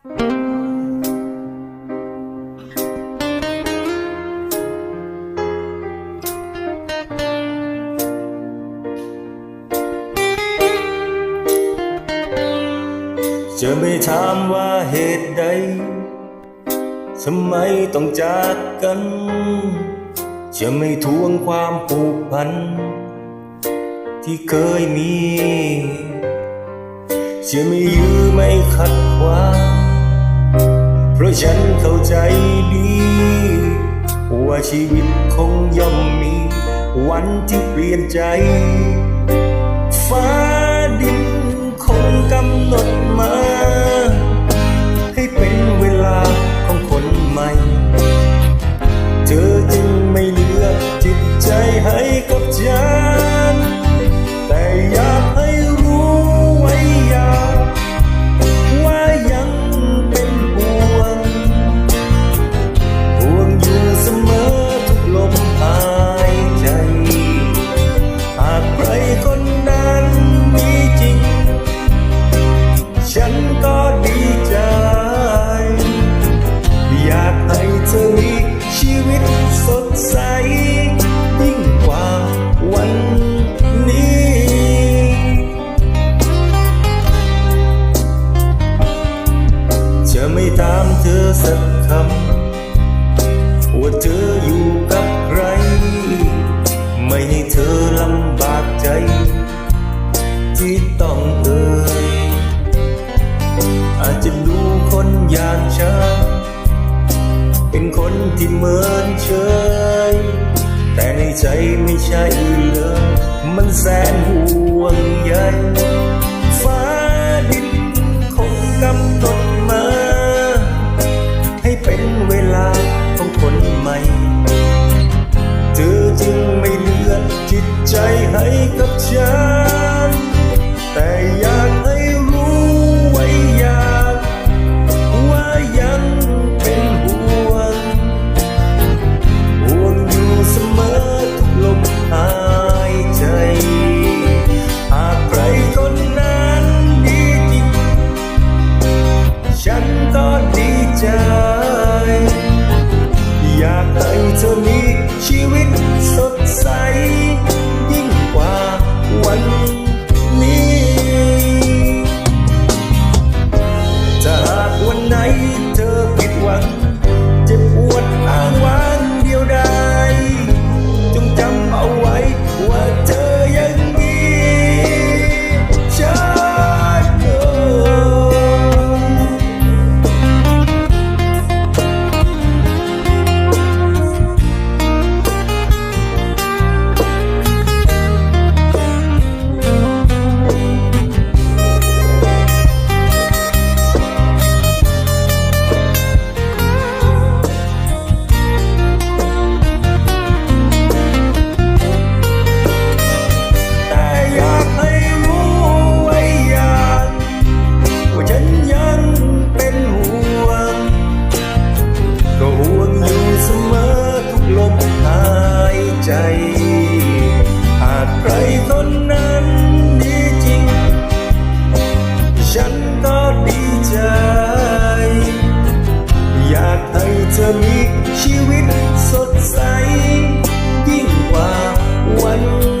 จะไม่ถามว่าเหตุใด ทำไมต้องจากกัน จะไม่ทวงความผูกพัน ที่เคยมี จะไม่ยื้อไม่ขัดขวาง ราะฉันเข้าใจดี ว่าชีวิตคงย่อมมี วันที่เปลี่ยนใจ ฟ้าดินคงกำหนดมา ให้เป็นเวลาของคนใหม่ เธอจึงไม่เลือกจิตใจให้กับฉัน สักคำว่าเธออยู่กับใคร ไม่ให้เธอลำบากใจ ที่ต้องเอ่ยอาจจะดูคนอย่างฉันเป็นคนที่เหมือนเฉยแต่ในใจไม่ใช่เลย มันแสนห่วงใย อยากให้เธอมีชีวิตสดใส ยิ่งกว่าวัน